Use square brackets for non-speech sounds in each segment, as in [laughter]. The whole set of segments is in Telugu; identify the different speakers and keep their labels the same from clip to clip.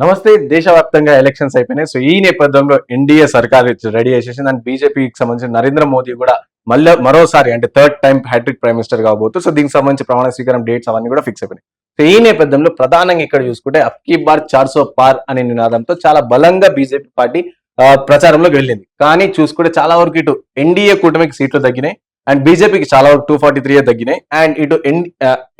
Speaker 1: నమస్తే దేశవ్యాప్తంగా ఎలక్షన్స్ అయిపోయినాయి. సో ఈ నేపథ్యంలో ఎన్డీఏ సర్కార్ రెడీ చేసేసింది అండ్ బీజేపీకి సంబంధించిన నరేంద్ర మోదీ కూడా మళ్ళీ మరోసారి అంటే third time hat-trick prime minister కాబోతూ so దీనికి సంబంధించి ప్రమాణ స్వీకారం డేట్స్ అవన్నీ కూడా ఫిక్స్ అయిపోయినాయి. సో ఈ నేపథ్యంలో ప్రధానంగా ఇక్కడ చూసుకుంటే అప్కీ బార్ చార్సో పార్ అనే నినాదంతో చాలా బలంగా బీజేపీ పార్టీ ప్రచారంలోకి వెళ్ళింది. కానీ చూసుకుంటే చాలా వరకు ఇటు ఎన్డీఏ కూటమికి సీట్లు తగ్గినాయి అండ్ బీజేపీకి చాలా వరకు టూ ఫార్టీ త్రీ తగ్గినాయి అండ్ ఇటు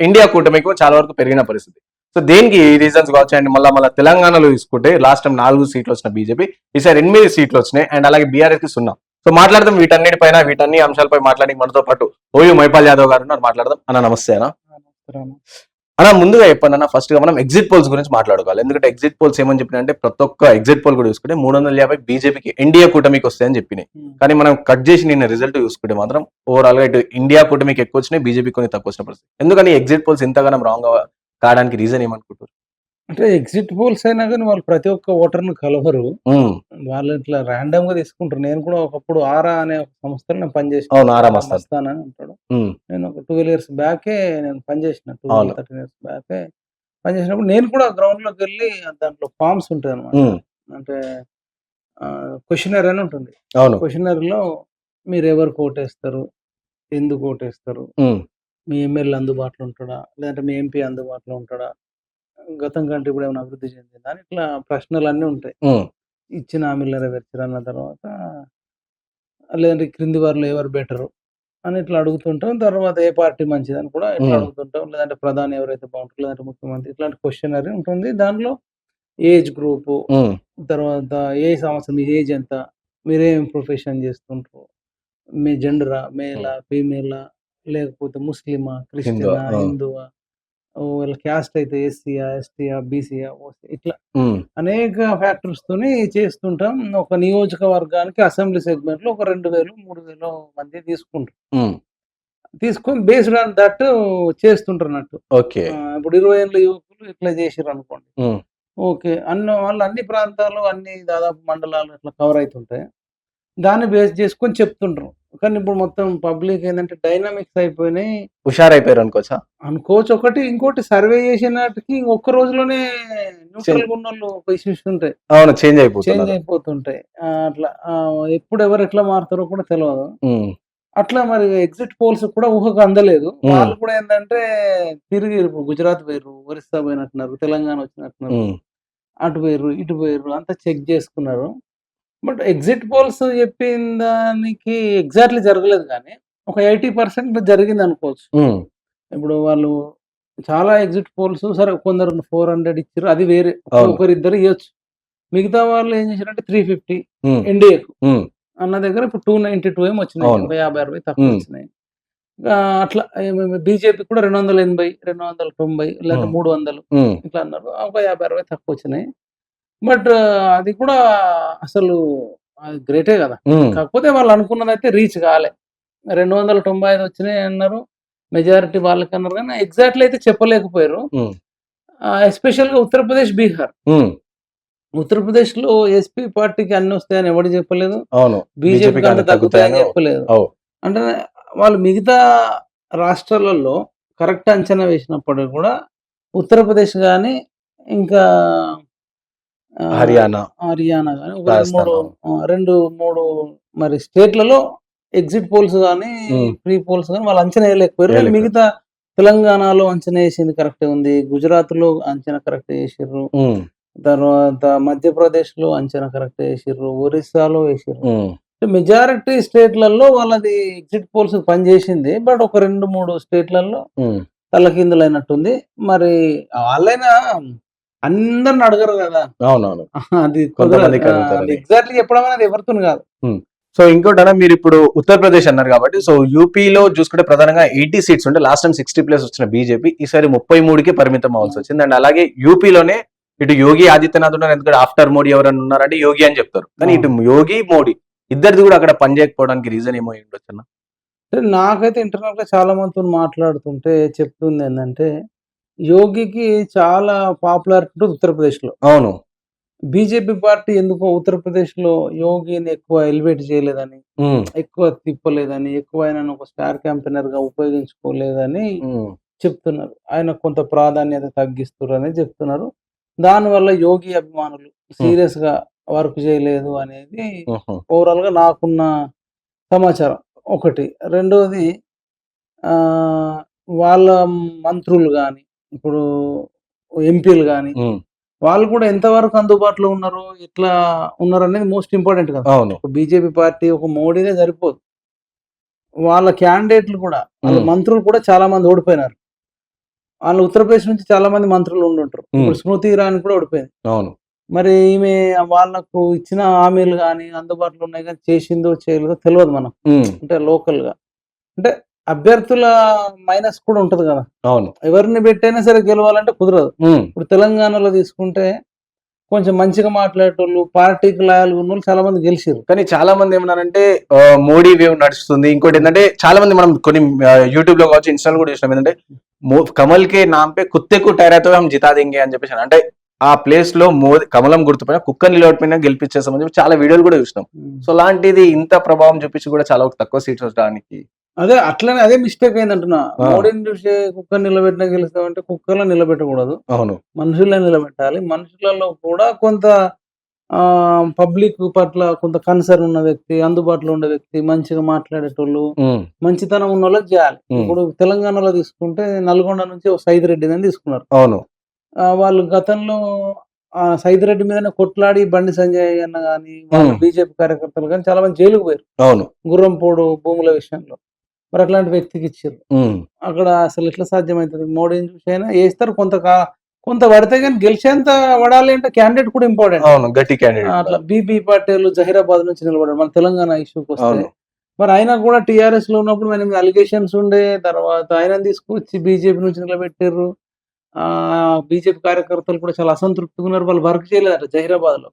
Speaker 1: ఇండియా కూటమికి చాలా వరకు పెరిగిన పరిస్థితి. సో దేనికి రీజన్స్ కావచ్చు అండ్ మళ్ళీ మళ్ళీ తెలంగాణలో తీసుకుంటే లాస్ట్ టైం నాలుగు సీట్లు వచ్చిన బీజేపీ ఈసారి ఎనిమిది సీట్లు వచ్చినాయి అండ్ అలాగే బీఆర్ఎస్కి సున్నా. సో మాట్లాడదాం వీటన్నిటిపైన వీటన్ని అంశాలపై మాట్లాడి మనతో పాటు ఓయూ మైపాల్ యాదవ్ గారు ఉన్నారు. మాట్లాడదాం. అన్న నమస్తే అన్న. అన్న ముందుగా చెప్పండి అన్న. ఫస్ట్గా మనం ఎగ్జిట్ పోల్స్ గురించి మాట్లాడుకోవాలి. ఎందుకంటే ఎగ్జిట్ పోల్స్ ఏమని చెప్పినాయంటే ప్రతి ఒక్క ఎగ్జిట్ పోల్ కూడా చూసుకుంటే మూడు వందల యాభై బీజేపీకి ఎన్డీఏ కూటమికి వస్తాయని చెప్పినాయి. కానీ మనం కట్ చేసి నిన్న రిజల్ట్ చూసుకుంటే మాత్రం ఓవరాల్గా ఇటు ఇండియా కూటమికి ఎక్కువ వచ్చినాయి బీజేపీ కొన్ని తక్కువ వచ్చిన పరిస్థితి. ఎందుకని ఎగ్జిట్ పోల్స్ ఇంతగానం రాంగ్ కావడానికి రీజన్ ఏమనుకుంటారు?
Speaker 2: అంటే ఎగ్జిట్ పోల్స్ అయినా కానీ వాళ్ళు ప్రతి ఒక్క ఓటర్ను కలవరు. వాళ్ళు ఇట్లా ర్యాండమ్గా తీసుకుంటారు. నేను కూడా ఒకప్పుడు ఆరా అనే ఒక సంస్థలో నేను పనిచేసిన
Speaker 1: మస్తాన్.
Speaker 2: అని
Speaker 1: ఉమ్,
Speaker 2: నేను ఒక ట్వెల్వ్ ఇయర్స్ బ్యాకే నేను పనిచేసిన టూ
Speaker 1: అవును.
Speaker 2: థర్టీన్ ఇయర్స్ బ్యాకే పనిచేసినప్పుడు నేను కూడా గ్రౌండ్లోకి వెళ్ళి దాంట్లో ఫామ్స్ ఉంటాయి అనమాట అంటే క్వశ్చనర్ అని ఉంటుంది. క్వశ్చనర్లో మీరు ఎవరికి ఓటేస్తారు? ఎందుకు ఓటేస్తారు? మీ ఎమ్మెల్యే అందుబాటులో ఉంటాడా? లేదంటే మీ ఎంపీ అందుబాటులో ఉంటాడా? గతం కంటే ఇప్పుడు ఏమైనా అభివృద్ధి చెందిందా అని ఇట్లా ప్రశ్నలు అన్నీ ఉంటాయి ఇచ్చిన హామీలు నెరవేర్చారు అన్న తర్వాత లేదంటే క్రింది వారిలో ఎవరు బెటరు అని ఇట్లా అడుగుతుంటాం. తర్వాత ఏ పార్టీ మంచిదని కూడా ఇట్లా. అడుగుతుంటాం. లేదంటే ప్రధాని ఎవరైతే బాగుంటారు లేదంటే ముఖ్యమంత్రి ఇట్లాంటి క్వశ్చనరీ ఉంటుంది. దానిలో ఏజ్ గ్రూపు తర్వాత ఏ సంవత్సరం మీ ఏజ్ ఎంత మీరేం ప్రొఫెషన్ చేస్తుంటారు? మీ జెండరా మేలా ఫీమేలా లేకపోతే ముస్లిమా క్రిస్టియనా
Speaker 1: ఆ.
Speaker 2: హిందువా? వీళ్ళ క్యాస్ట్ అయితే ఎస్సీయా ఎస్టీయా బీసీయా ఓసీ ఇట్లా
Speaker 1: ఉమ్,
Speaker 2: అనేక ఫ్యాక్టర్స్ తోని చేస్తుంటాం. ఒక నియోజకవర్గానికి అసెంబ్లీ సెగ్మెంట్లో ఒక రెండు వేలు మూడు వేలు మంది తీసుకుంటారు.
Speaker 1: ఉమ్,
Speaker 2: తీసుకొని బేస్డ్ ఆన్ దట్ చేస్తుంటారు అన్నట్టు
Speaker 1: ఓకే.
Speaker 2: ఆ, ఇప్పుడు ఇరవై ఏళ్ళ యువకులు ఇట్లా చేసిర్రు అనుకోండి.
Speaker 1: Um,
Speaker 2: okay. అన్ని వాళ్ళు అన్ని ప్రాంతాలు అన్ని దాదాపు మండలాలు ఇట్లా కవర్ అవుతుంటాయి దాన్ని బేస్ చేసుకొని చెప్తుంటారు కానీ ఇప్పుడు మొత్తం పబ్లిక్ ఏంటంటే డైనామిక్స్ అయిపోయినాయి.
Speaker 1: హుషారైపోయారు అనుకోవచ్చా?
Speaker 2: అనుకోవచ్చు. ఒకటి ఇంకోటి సర్వే చేసినట్టుకి ఒక్క రోజులోనే న్యూట్రల్ ఉన్న వాళ్ళు ఒక ఇష్యూస్ ఉంటాయి
Speaker 1: అవును చేంజ్
Speaker 2: చేంజ్ అయిపోతుంటాయి. అట్లా ఎప్పుడు ఎవరు ఎట్లా మారుతారో కూడా తెలియదు అట్లా మరి ఎగ్జిట్ పోల్స్ కూడా ఊహకు అందలేదు. వాళ్ళు కూడా ఏంటంటే తిరిగి ఇప్పుడు గుజరాత్ పోయారు ఒరిస్సా పోయినట్టున్నారు తెలంగాణ వచ్చినట్టున్నారు. అటు పోయారు ఇటు పోయారు అంతా చెక్ చేసుకున్నారు. బట్ ఎగ్జిట్ పోల్స్ చెప్పిన దానికి ఎగ్జాక్ట్లీ జరగలేదు కానీ ఒక ఎయిటీ పర్సెంట్ జరిగింది అనుకోవచ్చు. ఇప్పుడు వాళ్ళు చాలా ఎగ్జిట్ పోల్స్ సరే కొందరు ఫోర్ హండ్రెడ్ ఇచ్చారు అది వేరే. ఒకరిద్దరు ఇవ్వచ్చు మిగతా వాళ్ళు ఏం చేశారంటే త్రీ ఫిఫ్టీ ఎన్డీఏకు అన్న దగ్గర ఇప్పుడు టూ నైన్టీ టూ ఏమో వచ్చినాయి యాభై అరవై తక్కువ. వచ్చినాయి. అట్లా బీజేపీ కూడా రెండు వందల ఎనభై రెండు వందల తొంభై
Speaker 1: మ్మ్.
Speaker 2: మూడు వందలు ఇట్లా అన్నారు. ఒక యాభై అరవై తక్కువ వచ్చినాయి. బట్ అది కూడా అసలు అది గ్రేటే కదా. కాకపోతే వాళ్ళు అనుకున్నది అయితే రీచ్ కాలే. రెండు వందల తొంభై ఐదు వచ్చినాయి అన్నారు. మెజారిటీ వాళ్ళకి అన్నారు కానీ ఎగ్జాక్ట్లీ అయితే చెప్పలేకపోయారు. ఎస్పెషల్గా ఉత్తరప్రదేశ్ బీహార్. ఉత్తరప్రదేశ్లో ఎస్పీ పార్టీకి అన్ని వస్తాయని ఎవరు చెప్పలేదు.
Speaker 1: అవును.
Speaker 2: బీజేపీ కంటే తగ్గుతాయని చెప్పలేదు. అంటే వాళ్ళు మిగతా రాష్ట్రాలలో కరెక్ట్ అంచనా వేసినప్పటికీ కూడా ఉత్తరప్రదేశ్ కానీ ఇంకా
Speaker 1: హర్యానా.
Speaker 2: హర్యానా కానీ మూడు రెండు మూడు మరి స్టేట్లలో ఎగ్జిట్ పోల్స్ కానీ. ప్రీ పోల్స్ కానీ వాళ్ళు అంచనా వేయలేకపోయారు. మిగతా తెలంగాణలో అంచనా వేసింది కరెక్టే ఉంది. గుజరాత్లో అంచనా కరెక్ట్ వేసిర్రు.
Speaker 1: ఉమ్,
Speaker 2: తర్వాత మధ్యప్రదేశ్లో అంచనా కరెక్ట్ వేసిర్రు. ఒరిస్సాలో వేసిర్రు. మెజారిటీ స్టేట్లలో వాళ్ళది ఎగ్జిట్ పోల్స్ పనిచేసింది. బట్ ఒక రెండు మూడు స్టేట్లలో తలకిందులైనట్టుంది. మరి వాళ్ళైనా అందరిని అడగరు కదా.
Speaker 1: అవునవును. [laughs]
Speaker 2: అది. ఎగ్జాక్ట్లీ చెప్పడం అనేది ఎవరితో కాదు.
Speaker 1: సో ఇంకోటి అన్న మీరు ఇప్పుడు ఉత్తరప్రదేశ్ అన్నారు కాబట్టి సో యూపీలో చూసుకుంటే ప్రధానంగా ఎయిటీ సీట్స్ ఉంటే లాస్ట్ టైం సిక్స్టీ ప్లేస్ వచ్చిన బీజేపీ ఈసారి ముప్పై మూడుకి పరిమితం అవ్వాల్సి వచ్చింది. అండ్ అలాగే యూపీలోనే ఇటు యోగి ఆదిత్యనాథ్ ఉన్నారు ఎందుకంటే ఆఫ్టర్ మోడీ ఎవరైనా ఉన్నారంటే యోగి అని చెప్తారు. కానీ ఇటు యోగి మోడీ ఇద్దరిది కూడా అక్కడ పనిచేయకపోవడానికి రీజన్ ఏమో అయి ఉండొచ్చు అన్న?
Speaker 2: అంటే నాకైతే ఇంటర్నల్గా చాలా మందితో మాట్లాడుతుంటే చెప్తుంది ఏంటంటే యోగికి చాలా పాపులారిటీ ఉత్తరప్రదేశ్లో
Speaker 1: అవును.
Speaker 2: బీజేపీ పార్టీ ఎందుకో ఉత్తరప్రదేశ్లో యోగిని ఎక్కువ ఎలివేట్ చేయలేదని ఎక్కువ తిప్పలేదని ఎక్కువ ఆయన ఒక స్టార్ క్యాంపెయినర్గా ఉపయోగించుకోలేదని చెప్తున్నారు. ఆయన కొంత ప్రాధాన్యత తగ్గిస్తున్నారు అని చెప్తున్నారు. దానివల్ల యోగి అభిమానులు సీరియస్గా వర్క్ చేయలేదు అనేది ఓవరాల్గా నాకున్న సమాచారం. ఒకటి. రెండోది ఆ వాళ్ళ మంత్రులు కానీ ఇప్పుడు ఎంపీలు కానీ వాళ్ళు కూడా ఎంతవరకు అందుబాటులో ఉన్నారు ఎట్లా ఉన్నారు అనేది మోస్ట్ ఇంపార్టెంట్ కదా.
Speaker 1: అవును.
Speaker 2: బీజేపీ పార్టీ ఒక మోడీనే సరిపోదు. వాళ్ళ క్యాండిడేట్లు కూడా వాళ్ళ. మంత్రులు కూడా చాలా మంది ఓడిపోయినారు. వాళ్ళ ఉత్తరప్రదేశ్ నుంచి చాలా మంది మంత్రులు ఉండుంటారు. ఇప్పుడు స్మృతి ఇరానీ కూడా ఓడిపోయింది.
Speaker 1: అవును.
Speaker 2: మరి ఈమె వాళ్ళకు ఇచ్చిన హామీలు కానీ అందుబాటులో ఉన్నాయి కానీ చేసిందో చేయలేదో తెలియదు మనం. అంటే లోకల్గా. అంటే అభ్యర్థుల మైనస్ కూడా ఉంటది కదా.
Speaker 1: అవును.
Speaker 2: ఎవరిని పెట్టైనా సరే గెలవాలంటే కుదరదు. ఇప్పుడు తెలంగాణలో తీసుకుంటే కొంచెం మంచిగా మాట్లాడేటోళ్ళు పార్టీకి లాయల్ ఉన్న వాళ్ళు చాలా మంది గెలిచారు
Speaker 1: కానీ చాలా మంది ఏమన్నారంటే మోడీ వేవ్ నడుస్తుంది. ఇంకోటి ఏంటంటే చాలా మంది మనం కొన్ని యూట్యూబ్లో కావచ్చు ఇన్స్టాల్ కూడా చూసినాం. ఏంటంటే కమల్ కే నామ్ పే కుత్తే కు టైరాతో హమ్ జితా దేంగే అని చెప్పేసి అంటే ఆ ప్లేస్లో మోదీ కమలం గుర్తుపైన కుక్క నిలబడిపోయినా గెలిపించేస్తామని చెప్పి చాలా వీడియోలు కూడా చూసినాం. సో అలాంటిది ఇంత ప్రభావం చూపించి కూడా చాలా తక్కువ సీట్స్ వచ్చడానికి
Speaker 2: అదే అట్లనే అదే మిస్టేక్ అయిందంటున్నా.
Speaker 1: ఆ.
Speaker 2: మోడీని చూసి కుక్క నిలబెట్టిన గెలుస్తామంటే కుక్కలో నిలబెట్టకూడదు.
Speaker 1: అవును.
Speaker 2: మనుషుల్లో నిలబెట్టాలి. మనుషులలో కూడా కొంత పబ్లిక్ పట్ల కొంత కన్సర్న్ ఉన్న వ్యక్తి అందుబాటులో ఉండే వ్యక్తి మంచిగా మాట్లాడేటోళ్ళు మంచితనం ఉన్న వాళ్ళకి చేయాలి. ఇప్పుడు తెలంగాణలో తీసుకుంటే నల్గొండ నుంచి ఒక సైద్ రెడ్డి అని తీసుకున్నారు.
Speaker 1: అవును.
Speaker 2: వాళ్ళు గతంలో ఆ సైద్ రెడ్డి మీదనే కొట్లాడి బండి సంజయ్ అన్న వాళ్ళ
Speaker 1: Hmm.
Speaker 2: బీజేపీ కార్యకర్తలు కానీ చాలా మంది జైలుకు పోయారు.
Speaker 1: అవును.
Speaker 2: గుర్రంపోడు భూముల విషయంలో. మరి అట్లాంటి వ్యక్తికి ఇచ్చారు. అక్కడ అసలు ఎట్లా సాధ్యమవుతుంది మోడీని చూసి అయినా వేస్తారు కొంత కొంత పడితే కానీ గెలిచేంత పడాలి అంటే క్యాండిడేట్ కూడా ఇంపార్టెంట్.
Speaker 1: అవును గట్టి క్యాండిడేట్.
Speaker 2: అట్లా బీబీ పటేల్ జహీరాబాద్ నుంచి నిలబడారు మన తెలంగాణ ఇష్యూకి వస్తే. మరి ఆయన కూడా టిఆర్ఎస్లో ఉన్నప్పుడు మన అలిగేషన్స్ ఉండే తర్వాత ఆయన తీసుకొచ్చి బీజేపీ నుంచి నిలబెట్టారు ఆ బీజేపీ కార్యకర్తలు కూడా చాలా అసంతృప్తిగా ఉన్నారు వాళ్ళు వర్క్ చేయలేదట
Speaker 1: జహీరాబాద్లో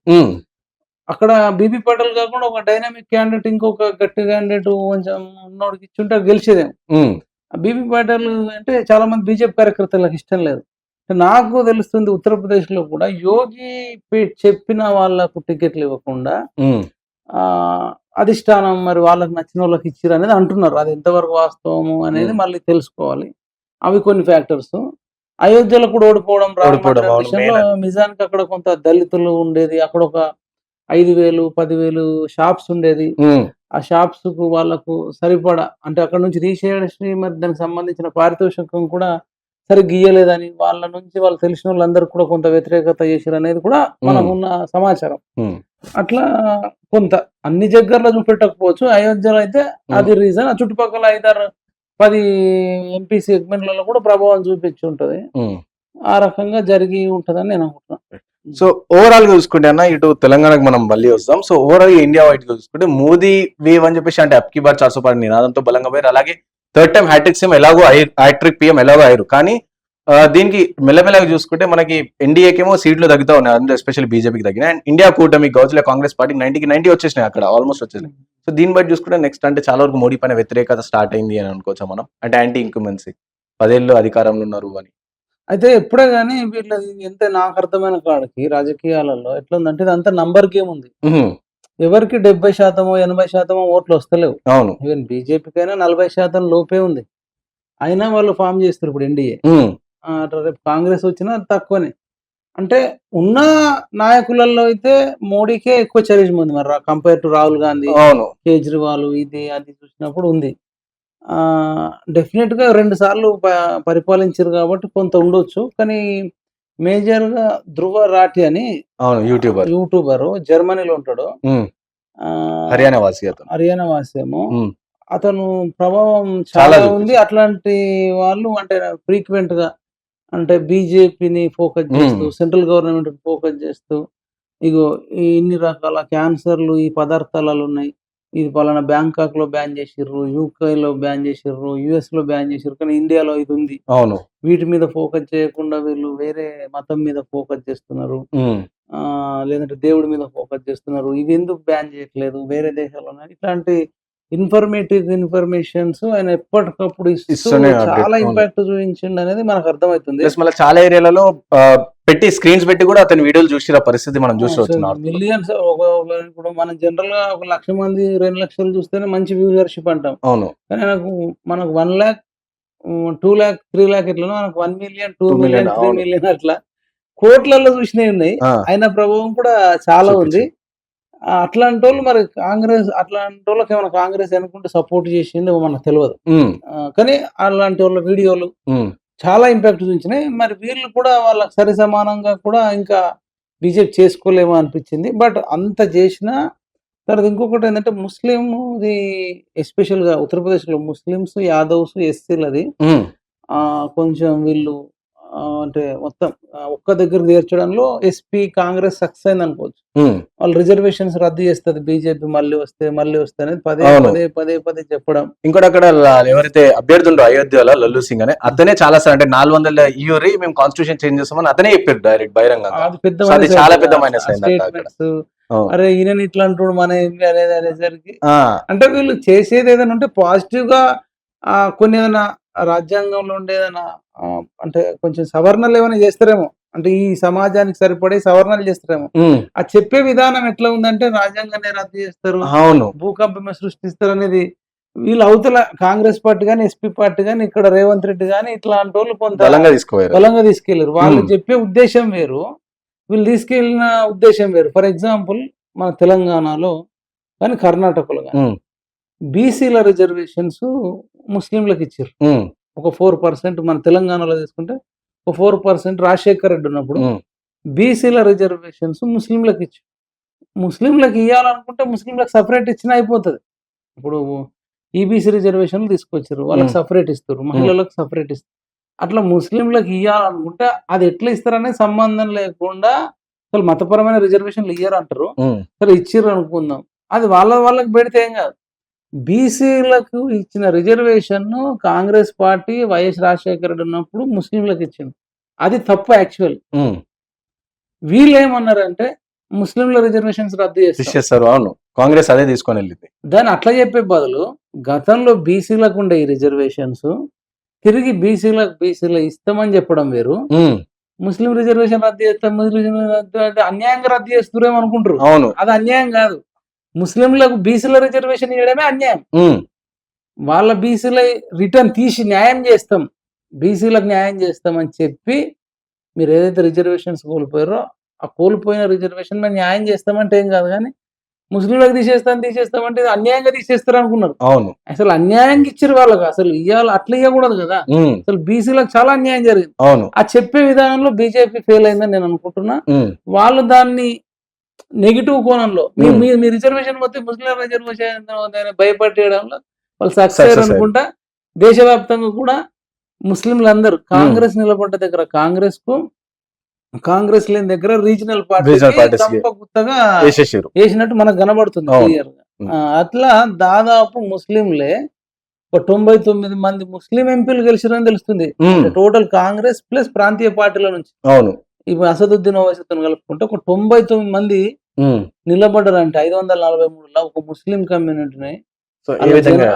Speaker 2: అక్కడ బీబీ పటేల్ కాకుండా ఒక డైనామిక్ క్యాండిడేట్ ఇంకొక గట్టి క్యాండిడేట్ కొంచెం ఉన్నోడికి ఇచ్చుంటే గెలిచేదేమో. బీబీ పాటిల్ అంటే చాలా మంది బీజేపీ కార్యకర్తలకు ఇష్టం లేదు. నాకు తెలుస్తుంది ఉత్తరప్రదేశ్లో కూడా యోగి చెప్పిన వాళ్ళకు టికెట్లు ఇవ్వకుండా అధిష్టానం మరి వాళ్ళకి నచ్చిన వాళ్ళకి ఇచ్చిరు అనేది అంటున్నారు. అది ఎంతవరకు వాస్తవము అనేది. మళ్ళీ తెలుసుకోవాలి. అవి కొన్ని ఫ్యాక్టర్స్. అయోధ్యలో కూడా ఓడిపోవడం నిజానికి అక్కడ కొంత దళితులు ఉండేది. అక్కడ ఒక ఐదు వేలు పదివేలు షాప్స్ ఉండేది. ఆ షాప్స్కు వాళ్ళకు సరిపడా అంటే అక్కడ నుంచి రీసేసి మరి దానికి సంబంధించిన పారితోషికం కూడా సరిగ్గా గీయలేదని వాళ్ళ నుంచి వాళ్ళు తెలిసిన వాళ్ళందరూ కూడా కొంత వ్యతిరేకత చేశారు అనేది కూడా మనకు ఉన్న సమాచారం. అట్లా కొంత అన్ని దగ్గరలో చూపెట్టకపోవచ్చు. అయోధ్యలో అయితే అది రీజన్ ఆ చుట్టుపక్కల ఐదారు పది ఎంపీ సెగ్మెంట్లలో కూడా ప్రభావం చూపించి ఉంటది. ఆ రకంగా జరిగి ఉంటదని నేను అనుకుంటున్నాను
Speaker 1: సో ఓవరాల్గా చూసుకుంటే అన్న ఇటు తెలంగాణకు మనం మళ్ళీ వస్తాం. సో ఓవరాల్గా ఇండియా వైట్గా చూసుకుంటే మోదీ వేవ్ అని చెప్పేసి అంటే అప్కి బార్ చార్సో పార్ నినాదంతో బలంగా పోయారు. అలాగే థర్డ్ టైం హ్యాట్రిక్ సీఎం ఎలాగో హ్యాట్రిక్ పిఎం ఎలాగో అయ్యారు. కానీ దీనికి మెల్లమెల్లగా చూసుకుంటే మనకి ఎన్డీఏకేమో సీట్లు తగ్గుతా ఉన్నాయి. అందులో ఎస్పెషల్లీ బీజేపీకి తగ్గిన అండ్ ఇండియా కూటమి గౌజ్ల కాంగ్రెస్ పార్టీకి నైన్టీకి నైన్టీ వచ్చేసినాయి అక్కడ ఆల్మోస్ట్ వచ్చేసినాయి. సో దీన్ని బట్టి చూసుకుంటే నెక్స్ట్ అంటే చాలా వరకు మోడీ పైన వ్యతిరేకత స్టార్ట్ అయింది అని అనుకోవచ్చు మనం? అంటే యాంటీ ఇంక్యుమెన్సీ పదేళ్ళు అధికారంలో ఉన్నారు అని.
Speaker 2: అయితే ఎప్పుడే కానీ వీళ్ళది ఎంత నాకు అర్థమైన కాడికి రాజకీయాలలో ఎట్లా ఉందంటే ఇదంతా నంబర్ గేమ్ ఉంది. ఎవరికి డెబ్బై శాతమో ఎనభై శాతమో ఓట్లు వస్తలేవు.
Speaker 1: అవును.
Speaker 2: ఈవెన్ బీజేపీకి అయినా నలభై శాతం లోపే ఉంది. అయినా వాళ్ళు ఫామ్ చేస్తారు ఇప్పుడు ఎన్డీఏ అట్లా రేపు కాంగ్రెస్ వచ్చినా తక్కువనే. అంటే ఉన్న నాయకులలో అయితే మోడీకే ఎక్కువ చరిష్మ ఉంది మరి కంపేర్ టు రాహుల్ గాంధీ కేజ్రీవాల్ ఇది అది చూసినప్పుడు ఉంది. ఆ డెఫినెట్గా రెండు సార్లు పరిపాలించారు కాబట్టి కొంత ఉండొచ్చు. కానీ మేజర్గా ధృవ రాఠి అని
Speaker 1: యూట్యూబర్
Speaker 2: యూట్యూబర్ జర్మనీలో ఉంటాడు.
Speaker 1: హర్యానా వాసి అతను.
Speaker 2: హర్యానా వాసేమో
Speaker 1: ఉమ్.
Speaker 2: అతను ప్రభావం
Speaker 1: చాలా
Speaker 2: ఉంది. అట్లాంటి వాళ్ళు అంటే ఫ్రీక్వెంట్గా అంటే బీజేపీని ఫోకస్ చేస్తూ. సెంట్రల్ గవర్నమెంట్ ఫోకస్ చేస్తూ ఇగో ఇన్ని రకాల క్యాన్సర్లు ఈ పదార్థాలు ఉన్నాయి. ఇది పలానా బ్యాంకాక్లో బ్యాన్ చేసిర్రు యూకే లో బ్యాన్ చేసిర్రు యుఎస్లో బ్యాన్ చేసిర్రు కానీ ఇండియాలో ఇది ఉంది.
Speaker 1: అవును.
Speaker 2: వీటి మీద ఫోకస్ చేయకుండా వీళ్ళు వేరే మతం మీద ఫోకస్ చేస్తున్నారు. లేదంటే దేవుడి మీద ఫోకస్ చేస్తున్నారు. ఇవి ఎందుకు బ్యాన్ చేయట్లేదు? వేరే దేశాల్లో. ఇట్లాంటి ఇన్ఫర్మేటివ్ ఇన్ఫర్మేషన్స్ ఆయన ఎప్పటికప్పుడు
Speaker 1: ఇస్తూనే
Speaker 2: చాలా. ఇంపాక్ట్ చూపించిండు అనేది మనకు అర్థమవుతుంది.
Speaker 1: మళ్ళీ చాలా ఏరియాలలో పెట్టి స్క్రీన్స్ పెట్టి కూడా అతని వీడియోలు చూసిన పరిస్థితి మనం చూసి
Speaker 2: మిలియన్స్ ఇప్పుడు మనం జనరల్గా ఒక లక్ష మంది రెండు లక్షలు చూస్తేనే మంచి వ్యూవర్షిప్ అంటాం.
Speaker 1: అవును.
Speaker 2: కానీ నాకు మనకు one lakh two lakh three lakh ఇట్లా మనకు one million two million three. Million అట్లా కోట్లలో చూసినవి ఉన్నాయి. ఆయన ప్రభావం కూడా చాలా ఉంది. అట్లాంటి వాళ్ళు మరి కాంగ్రెస్ అట్లాంటి వాళ్ళకి ఏమైనా కాంగ్రెస్ అనుకుంటే సపోర్ట్ చేసింది మనకు తెలియదు కానీ అలాంటి వాళ్ళ వీడియోలు చాలా ఇంపాక్ట్ చూపించినాయి. మరి వీళ్ళు కూడా వాళ్ళకి సరి సమానంగా కూడా ఇంకా బీజేపీ చేసుకోలేమో అనిపించింది. బట్ అంత చేసినా తర్వాత ఇంకొకటి ఏంటంటే ముస్లిం ఎస్పెషల్గా ఉత్తరప్రదేశ్లో ముస్లిమ్స్ యాదవ్స్ ఎస్సీలది కొంచెం వీళ్ళు అంటే మొత్తం ఒక్క దగ్గర చేర్చడంలో ఎస్పీ కాంగ్రెస్ సక్సెస్ అయింది అనుకోవచ్చు వాళ్ళు రిజర్వేషన్స్ రద్దు చేస్తుంది బీజేపీ మళ్ళీ వస్తే మళ్ళీ వస్తే అనేది పదే. పదే పదే పదే చెప్పడం
Speaker 1: ఇంకోటి అక్కడ ఎవరైతే అభ్యర్థి ఉండో అయోధ్యలో లల్లు సింగ్ అని అతనే చాలా సార్ అంటే నాలుగు వందల ఇయూరి మేము కాన్స్టిట్యూషన్ చేంజ్ చేస్తామని అతనే చెప్పారు డైరెక్ట్
Speaker 2: అది మైనస్
Speaker 1: చాలా పెద్ద. మైనస్.
Speaker 2: అరే ఈయన ఇట్లా అంటాడు మన ఏంటి అనేది అనేసరికి అంటే వీళ్ళు చేసేది ఏదైనా ఉంటే పాజిటివ్గా కొన్ని ఏదైనా రాజ్యాంగంలో ఉండే ఏదైనా ఆ, అంటే కొంచెం సవరణలు ఏమైనా చేస్తారేమో. అంటే ఈ సమాజానికి సరిపడే సవరణలు చేస్తారేమో. ఆ చెప్పే విధానం ఎట్లా ఉందంటే రాజ్యాంగాన్ని రద్దు చేస్తారు
Speaker 1: అవును.
Speaker 2: భూకంపమే సృష్టిస్తారు అనేది. వీళ్ళు అవతల కాంగ్రెస్ పార్టీ కానీ ఎస్పీ పార్టీ కానీ ఇక్కడ రేవంత్ రెడ్డి కానీ ఇట్లాంటి వాళ్ళు కొంత
Speaker 1: బలంగా తీసుకోవాలి
Speaker 2: బలంగా తీసుకెళ్ళారు వాళ్ళు. చెప్పే ఉద్దేశం వేరు వీళ్ళు తీసుకెళ్ళిన ఉద్దేశం వేరు. ఫర్ ఎగ్జాంపుల్ మన తెలంగాణలో కానీ కర్ణాటకలో కానీ బీసీల రిజర్వేషన్స్ ముస్లింలకు ఇచ్చారు ఒక ఫోర్ పర్సెంట్ మన తెలంగాణలో తీసుకుంటే ఒక ఫోర్ పర్సెంట్ రాజశేఖర్ రెడ్డి ఉన్నప్పుడు బీసీల రిజర్వేషన్స్ ముస్లింలకు ఇచ్చారు ముస్లింలకు ఇవ్వాలనుకుంటే ముస్లింలకు సపరేట్ ఇచ్చినా అయిపోతుంది. ఇప్పుడు ఈబీసీ రిజర్వేషన్లు తీసుకొచ్చారు వాళ్ళకి. సపరేట్ ఇస్తారు మహిళలకు సపరేట్ ఇస్తారు అట్లా ముస్లింలకు ఇవ్వాలనుకుంటే అది ఎట్లా ఇస్తారనే సంబంధం లేకుండా అసలు మతపరమైన రిజర్వేషన్లు ఇయ్యరు అంటారు సరే ఇచ్చిర్రు అనుకుందాం. అది వాళ్ళ వాళ్ళకి పెడితే ఏం కాదు. బీసీలకు ఇచ్చిన reservation Congress party YS Rajasekhara Reddy ఉన్నప్పుడు ముస్లింలకు ఇచ్చింది. అది తప్పు యాక్చువల్. వీళ్ళు ఏమన్నారంటే ముస్లింల రిజర్వేషన్స్ రద్దు చేస్తారు.
Speaker 1: అవును. కాంగ్రెస్ అదే తీసుకొని వెళ్ళింది.
Speaker 2: దాన్ని అట్లా చెప్పే బదులు గతంలో బీసీలకు ఉండే ఈ రిజర్వేషన్స్ తిరిగి బీసీలకు బీసీలో ఇస్తామని చెప్పడం వేరు. ముస్లిం రిజర్వేషన్ రద్దు చేస్తాం ముస్లిం అన్యాయంగా రద్దు చేస్తురేమో అనుకుంటారు.
Speaker 1: అవును.
Speaker 2: అది అన్యాయం కాదు. ముస్లింలకు బీసీల రిజర్వేషన్ ఇవ్వడమే అన్యాయం. వాళ్ళ బీసీల రిటర్న్ తీసి న్యాయం చేస్తాం బీసీలకు న్యాయం చేస్తామని చెప్పి మీరు ఏదైతే రిజర్వేషన్స్ కోల్పోయారో ఆ కోల్పోయిన రిజర్వేషన్ మేము న్యాయం చేస్తామంటే ఏం కాదు కానీ ముస్లింలకు తీసేస్తాం తీసేస్తామంటే అన్యాయంగా తీసేస్తారు అనుకున్నారు.
Speaker 1: అవును.
Speaker 2: అసలు అన్యాయంగా ఇచ్చారు వాళ్ళకి అసలు ఇవ్వాలి అట్లా ఇవ్వకూడదు కదా. అసలు బీసీలకు చాలా అన్యాయం జరిగింది.
Speaker 1: అవును.
Speaker 2: ఆ చెప్పే విధానంలో బీజేపీ ఫెయిల్ అయిందని నేను అనుకుంటున్నా. వాళ్ళు దాన్ని నెగిటివ్ కోణంలో. మీ. మీ రిజర్వేషన్ మొత్తం ముస్లిం రిజర్వేషన్ భయపడేయడంలో వాళ్ళు సక్సెస్ అనుకుంటా దేశవ్యాప్తంగా కూడా ముస్లింలు అందరూ కాంగ్రెస్ నిలబడ్డ దగ్గర కాంగ్రెస్కు కాంగ్రెస్ లేని దగ్గర రీజనల్ పార్టీ. గుత్తగా వేసినట్టు మనకు కనబడుతుంది. క్లియర్గా. అట్లా దాదాపు ముస్లింలే ఒక తొంభై తొమ్మిది మంది ముస్లిం ఎంపీలు గెలిచారని తెలుస్తుంది. టోటల్ కాంగ్రెస్ ప్లస్ ప్రాంతీయ పార్టీల నుంచి.
Speaker 1: అవును.
Speaker 2: ఇప్పుడు అసదుద్దీన్ ఓవైసీతో కలుపుకుంటే ఒక తొంభై తొమ్మిది మంది నిలబడ్డారంటే. ఐదు వందల నలభై మూడులో ఒక ముస్లిం కమ్యూనిటీని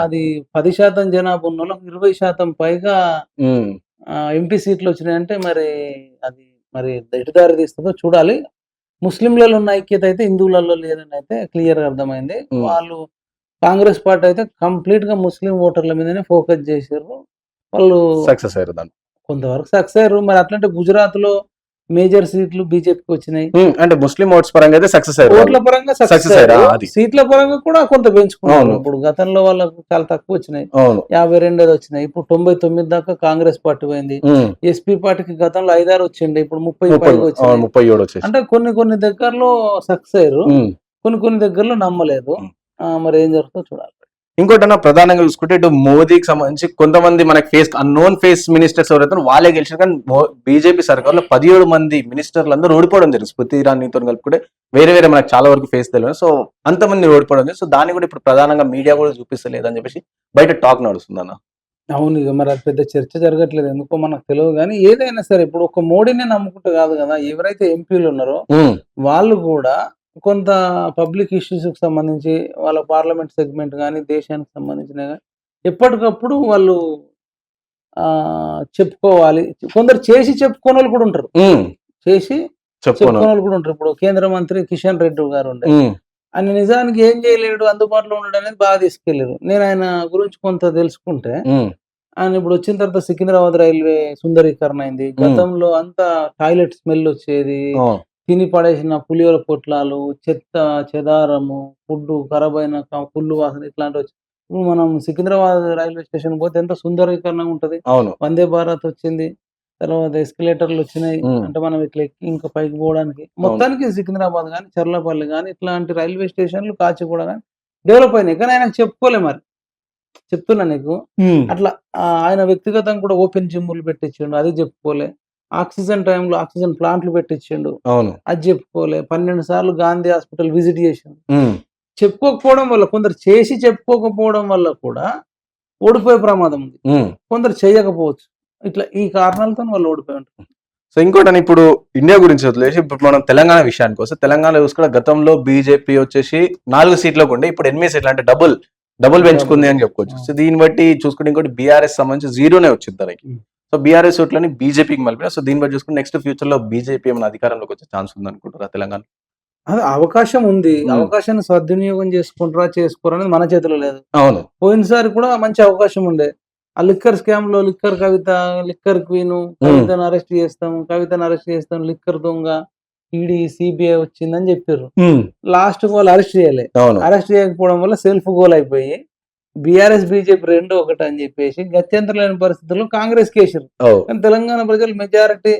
Speaker 2: అది పది శాతం జనాభా ఉన్న వాళ్ళకి ఇరవై శాతం పైగా ఎంపీ సీట్లు వచ్చినాయంటే మరి అది మరి ఎటు దారి తీస్తుందో చూడాలి. ముస్లింలలో ఉన్న ఐక్యత అయితే హిందువులలో లేదని అయితే క్లియర్గా అర్థమైంది. వాళ్ళు కాంగ్రెస్ పార్టీ అయితే కంప్లీట్గా ముస్లిం ఓటర్ల మీదనే ఫోకస్ చేశారు. వాళ్ళు
Speaker 1: సక్సెస్ అయ్యారు
Speaker 2: కొంతవరకు సక్సెస్ అయ్యారు. మరి అట్లాంటి గుజరాత్లో మేజర్ సీట్లు బీజేపీకి వచ్చినాయి.
Speaker 1: అంటే ముస్లిం ఓట్స్ పరంగా అయితే సక్సెస్ అయ్యారు.
Speaker 2: ఓట్ల పరంగా సక్సెస్
Speaker 1: అయ్యారా?
Speaker 2: సీట్ల పరంగా కూడా కొంత పెంచుకున్నారు. ఇప్పుడు గతంలో వాళ్ళకు చాలా తక్కువ వచ్చినాయి. యాభై రెండు ఐదు వచ్చినాయి. ఇప్పుడు తొంభై తొమ్మిది దాకా కాంగ్రెస్ పార్టీ పోయింది. ఎస్పీ పార్టీకి గతంలో ఐదారు వచ్చిండే. ఇప్పుడు ముప్పై
Speaker 1: ముప్పై ఏడు
Speaker 2: అంటే కొన్ని కొన్ని దగ్గరలో సక్సెస్ అయ్యారు. కొన్ని కొన్ని దగ్గరలో నమ్మలేదు. మరి ఏం జరుగుతుందో చూడాలి.
Speaker 1: ఇంకోటి అన్న ప్రధానంగా చూసుకుంటే ఇటు మోదీకి సంబంధించి కొంతమంది మనకి ఫేస్ అన్నోన్ ఫేస్ మినిస్టర్స్ ఎవరైతే వాళ్ళే గెలిచారు. కానీ బీజేపీ సర్కార్లో పదిహేడు మంది మినిస్టర్లు అందరూ ఓడిపోవడం జరిగింది. స్మృతి ఇరానీతో కలుపుకుంటే వేరే వేరే మనకు చాలా వరకు ఫేస్ తెలియదు. సో అంతమంది ఓడిపోవడం జరిగింది. సో దాన్ని కూడా ఇప్పుడు ప్రధానంగా మీడియా కూడా చూపిస్తలేదు అని చెప్పేసి బయట టాక్ నడుస్తుంది అన్న
Speaker 2: అవును ఇక మరి అది పెద్ద చర్చ జరగట్లేదు. ఎందుకో మనకు తెలియదు. కానీ ఏదైనా సరే ఇప్పుడు ఒక మోడీనే నమ్ముకుంటే కాదు కదా. ఎవరైతే ఎంపీలు ఉన్నారో వాళ్ళు కూడా కొంత పబ్లిక్ ఇష్యూస్కి సంబంధించి వాళ్ళ పార్లమెంట్ సెగ్మెంట్ కానీ దేశానికి సంబంధించిన కానీ ఎప్పటికప్పుడు వాళ్ళు చెప్పుకోవాలి. కొందరు చేసి చెప్పుకోని వాళ్ళు కూడా ఉంటారు. చేసి
Speaker 1: చెప్పుకోను
Speaker 2: వాళ్ళు కూడా ఉంటారు. ఇప్పుడు కేంద్ర మంత్రి కిషన్ రెడ్డి గారు ఉండే. ఆయన నిజానికి ఏం చేయలేడు అందుబాటులో ఉండడు అనేది బాగా తీసుకెళ్ళారు. నేను ఆయన గురించి కొంత తెలుసుకుంటే అండ్ ఇప్పుడు వచ్చిన తర్వాత సికింద్రాబాద్ రైల్వే సుందరీకరణ అయింది. గతంలో అంతా టాయిలెట్ స్మెల్ వచ్చేది. తిని పడేసిన పులిహోర పొట్లాలు చెత్త చెదారము ఫుడ్ ఖరాబ్ అయిన పుల్లు వాసన ఇట్లాంటివి వచ్చి ఇప్పుడు మనం సికింద్రాబాద్ రైల్వే స్టేషన్ పోతే ఎంత సుందరీకరణ ఉంటది.
Speaker 1: అవును.
Speaker 2: వందే భారత్ వచ్చింది తర్వాత ఎస్కలేటర్లు వచ్చినాయి. అంటే మనం ఇట్లా ఎక్కి ఇంకా పైకి పోవడానికి. మొత్తానికి సికింద్రాబాద్ కానీ చర్లపల్లి కానీ ఇట్లాంటి రైల్వే స్టేషన్లు కాచిగూడ కానీ డెవలప్ అయినాయి. కానీ ఆయనకు చెప్పుకోలే మరి. చెప్తున్నా నీకు. అట్లా ఆయన వ్యక్తిగతంగా కూడా ఓపెన్ జిమ్ములు పెట్టించిండు అది చెప్పుకోలే. ఆక్సిజన్ టైంలో ఆక్సిజన్ ప్లాంట్లు పెట్టించిండు.
Speaker 1: అవును.
Speaker 2: అది చెప్పుకోలే. పన్నెండు సార్లు గాంధీ హాస్పిటల్ విజిట్ చేసిండు. చెప్పుకోకపోవడం వల్ల కొందరు చేసి చెప్పుకోకపోవడం వల్ల కూడా ఓడిపోయే ప్రమాదం ఉంది. కొందరు చేయకపోవచ్చు. ఇట్లా ఈ కారణాలతో వాళ్ళు ఓడిపోయి ఉంటారు.
Speaker 1: సో ఇంకోటి ఇప్పుడు ఇండియా గురించి వదిలేసి ఇప్పుడు మనం తెలంగాణ విషయానికి వస్తే తెలంగాణ చూసుకుంటే గతంలో బీజేపీ వచ్చేసి నాలుగు సీట్లకు ఉండే ఇప్పుడు ఎనిమిది సీట్లు అంటే డబుల్ డబుల్ పెంచుకుంది అని చెప్పుకోవచ్చు. సో దీన్ని బట్టి చూసుకుంటే ఇంకోటి బీఆర్ఎస్ సంబంధించి జీరోనే వచ్చింది తనకి. సో బీఆర్ఎస్ ఓట్లని బీజేపీకి మలిపిన సో దీన్ని బట్టి చూసుకుంటే నెక్స్ట్ ఫ్యూచర్లో బీజేపీ ఏమైనా అధికారంలోకి వచ్చే ఛాన్స్ ఉంది అనుకుంటారా తెలంగాణ?
Speaker 2: అది అవకాశం ఉంది.
Speaker 1: ఉమ్.
Speaker 2: అవకాశాన్ని సద్వినియోగం చేసుకుంటారా చేసుకోరా అనేది మన చేతిలో లేదు.
Speaker 1: అవును.
Speaker 2: పోయినసారి కూడా మంచి అవకాశం ఉండే. ఆ లిక్కర్ స్కామ్లో లిక్కర్ కవిత లిక్కర్ క్వీన్ కవితను అరెస్ట్ చేస్తాం కవితను అరెస్ట్ చేస్తాం లిక్కర్ దొంగ ఈడీ సిబిఐ వచ్చిందని చెప్పారు. లాస్ట్ వాళ్ళు అరెస్ట్ చేయలే. అరెస్ట్ చేయకపోవడం వల్ల సెల్ఫ్ గోల్ అయిపోయి బీఆర్ఎస్ బీజేపీ రెండు ఒకటి అని చెప్పేసి గత్యంతరం లేని పరిస్థితుల్లో కాంగ్రెస్ కేసారు
Speaker 1: ఓ,
Speaker 2: కానీ తెలంగాణ ప్రజలు మెజారిటీ